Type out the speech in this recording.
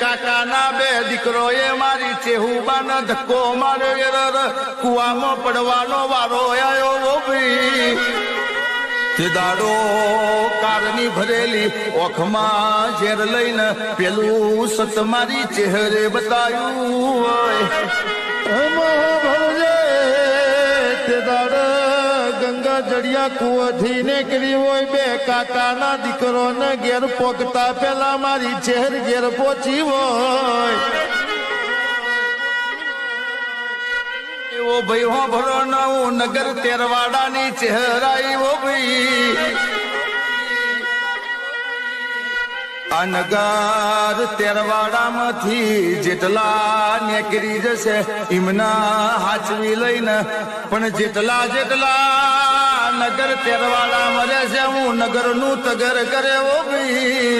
કાકાના બે દીકરો એ મારી ચેહુબાને ધક્કો માર્યો. કુવામાં પડવાનો વારો આવ્યો તે દાડો કારની ભરેલી ઓખમાં ઝેર લઈને પેલું સત મારી ચહેરે બતાયું હોય. તે દાડે ગંગા જડિયા કુવાથી નીકળી હોય બે કાકાના દીકરોને ઘેર પોગતા પેલા મારી ચહેર ઘેર પોચી હોય. એવો ભાઈ હો ભરો નવું નગર તેરવાડાની ચહેરાઈ ઓ ભાઈ. આ નગર તેરવાડામાંથી જેટલા નીકળી જશે, એમના હાચવી લઈને પણ જેટલા જેટલા તેરવાડા મરે છે હું નગરનું તગર કરે ઓ ભાઈ